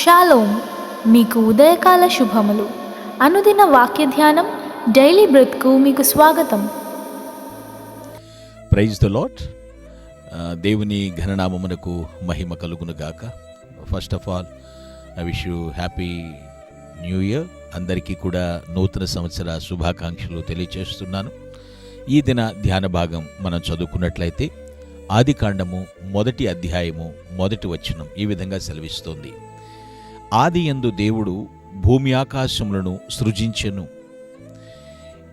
Shalom మీకు ఉదయకాల శుభములు. అనుదిన వాక్య ధ్యానం డైలీ బ్రెత్కు మీకు స్వాగతం. ప్రైజ్ ద లాట్ దేవుని ఘననామమునకు మహిమ కలుగును గాక first of all I wish you happy new year. అందరికీ కూడా నూతన సంవత్సర శుభాకాంక్షలు తెలియచేస్తున్నాను. ఈ దిన ధ్యాన భాగం మనం చదువుకున్నట్లయితే ఆది కాండము మొదటి అధ్యాయము మొదటి వచనం ఈ విధంగా సెలవిస్తోంది. ఆది యందు దేవుడు భూమి ఆకాశములను సృజించెను.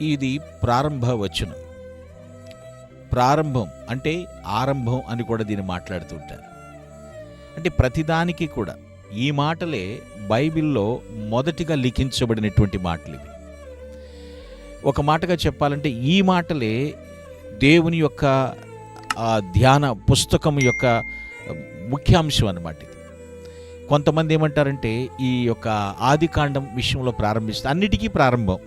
ఇది ప్రారంభ వచనం ప్రారంభం అంటే ఆరంభం అని కూడా దీన్ని మాట్లాడుతుంటారు అంటే ప్రతిదానికి కూడా ఈ మాటలే బైబిల్లో మొదటిగా లిఖించబడినటువంటి మాటలు ఇవి. ఒక మాటగా చెప్పాలంటే ఈ మాటలే దేవుని యొక్క ధ్యాన పుస్తకం యొక్క ముఖ్యాంశం అన్నమాట ఇది. కొంతమంది ఏమంటారంటే ఈ యొక్క ఆదికాండం విషయంలో ప్రారంభిస్తే అన్నిటికీ ప్రారంభం.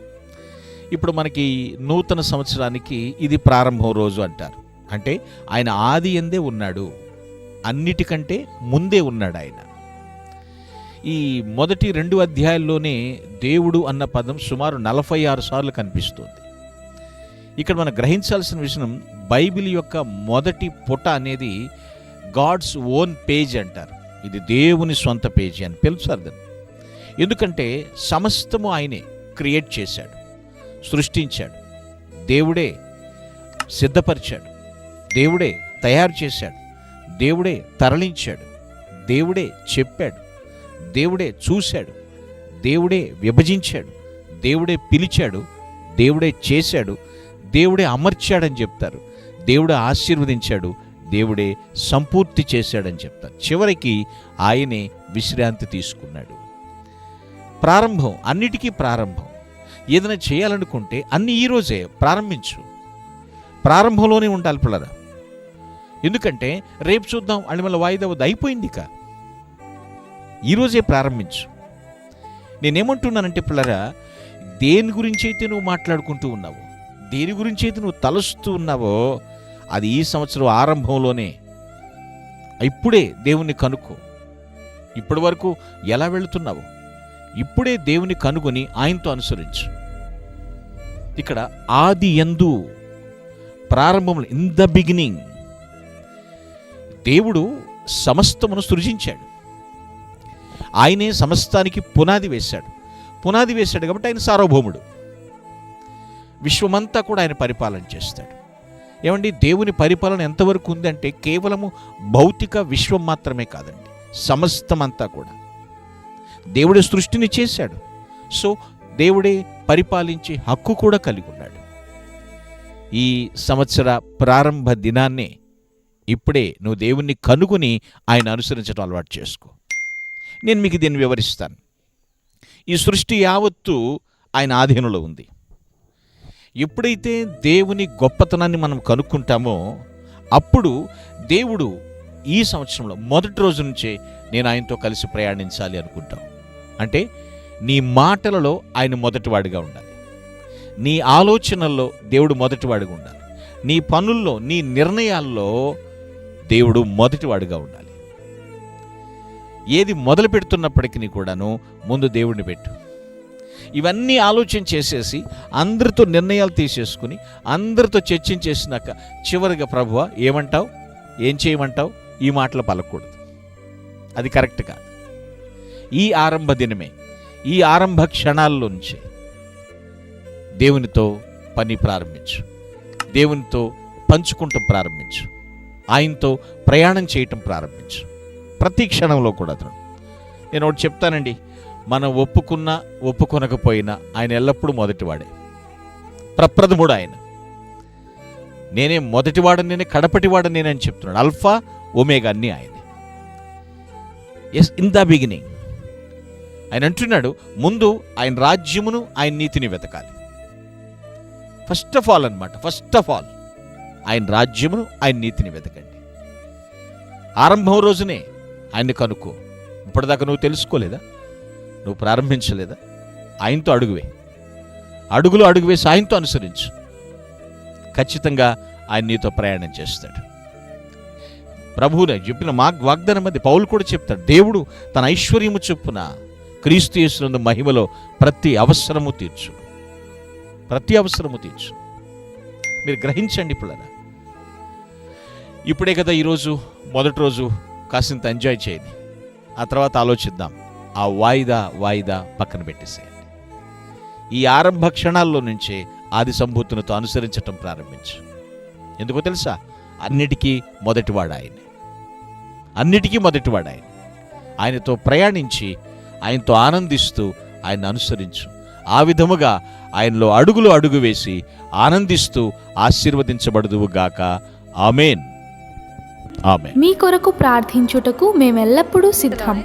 ఇప్పుడు మనకి నూతన సంవత్సరానికి ఇది ప్రారంభం రోజు అంటారు. అంటే ఆయన ఆది ఎందే ఉన్నాడు. అన్నిటికంటే ముందే ఉన్నాడు ఆయన. ఈ మొదటి రెండు అధ్యాయాల్లోనే దేవుడు అన్న పదం సుమారు నలభై ఆరు సార్లు కనిపిస్తుంది. ఇక్కడ మనం గ్రహించాల్సిన విషయం బైబిల్ యొక్క మొదటి పుట అనేది గాడ్స్ ఓన్ పేజ్ అంటారు. ఇది దేవుని సొంత పేజీ అని పిలుస్తారు దాన్ని. ఎందుకంటే సమస్తము ఆయనే క్రియేట్ చేశాడు సృష్టించాడు దేవుడే సిద్ధపరిచాడు దేవుడే తయారు చేశాడు దేవుడే తరలించాడు దేవుడే చెప్పాడు దేవుడే చూశాడు దేవుడే విభజించాడు దేవుడే పిలిచాడు దేవుడే చేశాడు దేవుడే అమర్చాడని చెప్తారు దేవుడే ఆశీర్వదించాడు దేవుడే సంపూర్తి చేశాడని చెప్తారు. చివరికి ఆయనే విశ్రాంతి తీసుకున్నాడు. ప్రారంభం అన్నిటికీ ప్రారంభం. ఏదైనా చేయాలనుకుంటే అన్ని ఈరోజే ప్రారంభించు. ప్రారంభంలోనే ఉండాలి పిల్లరా. ఎందుకంటే రేపు చూద్దాం అని మళ్ళీ వాయిదా వద్దు అయిపోయింది ఇక. ఈరోజే ప్రారంభించు. నేనేమంటున్నానంటే పిల్లరా దేని గురించి అయితే నువ్వు మాట్లాడుకుంటూ ఉన్నావో దేని గురించి అయితే నువ్వు తలుస్తూ ఉన్నావో అది ఈ సంవత్సరం ఆరంభంలోనే. ఇప్పుడే దేవుణ్ణి కనుక్కో. ఇప్పటి వరకు ఎలా వెళుతున్నావు? ఇప్పుడే దేవుని కనుగొని ఆయనతో అనుసరించు. ఇక్కడ ఆది ఎందు ప్రారంభంలో ఇన్ ద బిగినింగ్ దేవుడు సమస్తమును సృజించాడు. ఆయనే సమస్తానికి పునాది వేశాడు. పునాది వేశాడు కాబట్టి ఆయన సార్వభౌముడు. విశ్వమంతా కూడా ఆయన పరిపాలన చేస్తాడు. ఏమండి దేవుని పరిపాలన ఎంతవరకు ఉందంటే కేవలము భౌతిక విశ్వం మాత్రమే కాదండి సమస్తమంతా కూడా. దేవుడే సృష్టిని చేశాడు. సో దేవుడే పరిపాలించే హక్కు కూడా కలిగి ఉన్నాడు. ఈ సంవత్సర ప్రారంభ దినాన్నే ఇప్పుడే నువ్వు దేవుణ్ణి కనుగొని ఆయన అనుసరించడం అలవాటు చేసుకో. నేను మీకు దీన్ని వివరిస్తాను. ఈ సృష్టి యావత్తు ఆయన ఆధీనంలో ఉంది. ఎప్పుడైతే దేవుని గొప్పతనాన్ని మనం కనుక్కుంటామో అప్పుడు దేవుడు ఈ సంవత్సరంలో మొదటి రోజు నుంచే నేను ఆయనతో కలిసి ప్రయాణించాలి అనుకుంటాం. అంటే నీ మాటలలో ఆయన మొదటివాడిగా ఉండాలి. నీ ఆలోచనల్లో దేవుడు మొదటివాడిగా ఉండాలి. నీ పనుల్లో నీ నిర్ణయాల్లో దేవుడు మొదటివాడిగా ఉండాలి. ఏది మొదలు పెడుతున్నప్పటికీ కూడాను ముందు దేవుడిని పెట్టు. ఇవన్నీ ఆలోచన చేసేసి అందరితో నిర్ణయాలు తీసేసుకుని అందరితో చర్చించేసినాక చివరిగా ప్రభువ ఏమంటావు? ఏం చేయమంటావు? ఈ మాటలు పలకూడదు. అది కరెక్ట్ కాదు. ఈ ఆరంభ దినమే ఈ ఆరంభ క్షణాల్లో నుంచి దేవునితో పని ప్రారంభించు. దేవునితో పంచుకుంటం ప్రారంభించు. ఆయనతో ప్రయాణం చేయటం ప్రారంభించు. ప్రతి క్షణంలో కూడా అతను. నేను ఒకటి చెప్తానండి. మనం ఒప్పుకున్నా ఒప్పుకొనకపోయినా ఆయన ఎల్లప్పుడూ మొదటివాడే. ప్రప్రథముడు ఆయన. నేనే మొదటివాడు నేనే కడపటివాడు నేనని చెప్తున్నాడు. అల్ఫా ఒమేగా అన్నీ ఆయనే. ఎస్ ఇన్ ద బిగినింగ్ ఆయన అంటున్నాడు ముందు ఆయన రాజ్యమును ఆయన నీతిని వెతకాలి. ఫస్ట్ ఆఫ్ ఆల్ అన్నమాట ఫస్ట్ ఆఫ్ ఆల్ ఆయన రాజ్యమును ఆయన నీతిని వెతకండి. ఆరంభం రోజునే ఆయన్ని కనుక్కో. ఇప్పటిదాకా నువ్వు తెలుసుకోలేదా? నువ్వు ప్రారంభించలేదా? ఆయనతో అడుగువే. అడుగులు అడుగు వేసి ఆయనతో అనుసరించు. ఖచ్చితంగా ఆయన నీతో ప్రయాణం చేస్తాడు. ప్రభువునే చెప్పిన మా వాగ్దానం అది. పౌలు కూడా చెప్తాడు. దేవుడు తన ఐశ్వర్యము చొప్పున క్రీస్తు యేసునందు మహిమలో ప్రతి అవసరము తీర్చు. ప్రతి అవసరము తీర్చు. మీరు గ్రహించండి ఇప్పుడరా ఇప్పుడే కదా ఈరోజు మొదటి రోజు కాసింత ఎంజాయ్ చేయండి. ఆ తర్వాత ఆలోచిద్దాం. ఆ వాయిదా వాయిదా పక్కన పెట్టేసేయండి. ఈ ఆరంభ క్షణాల్లో నుంచే ఆది సంభూతునితో అనుసరించటం ప్రారంభించు. ఎందుకో తెలుసా? అన్నిటికీ మొదటివాడు ఆయన. అన్నిటికీ మొదటివాడు ఆయన. ఆయనతో ప్రయాణించి ఆయనతో ఆనందిస్తూ ఆయన అనుసరించు. ఆ విధముగా ఆయనలో అడుగులు అడుగు వేసి ఆనందిస్తూ ఆశీర్వదించబడదువు గాక ఆమెన్. ఆమెన్. మీ కొరకు ప్రార్థించుటకు మేమెల్లప్పుడూ సిద్ధం.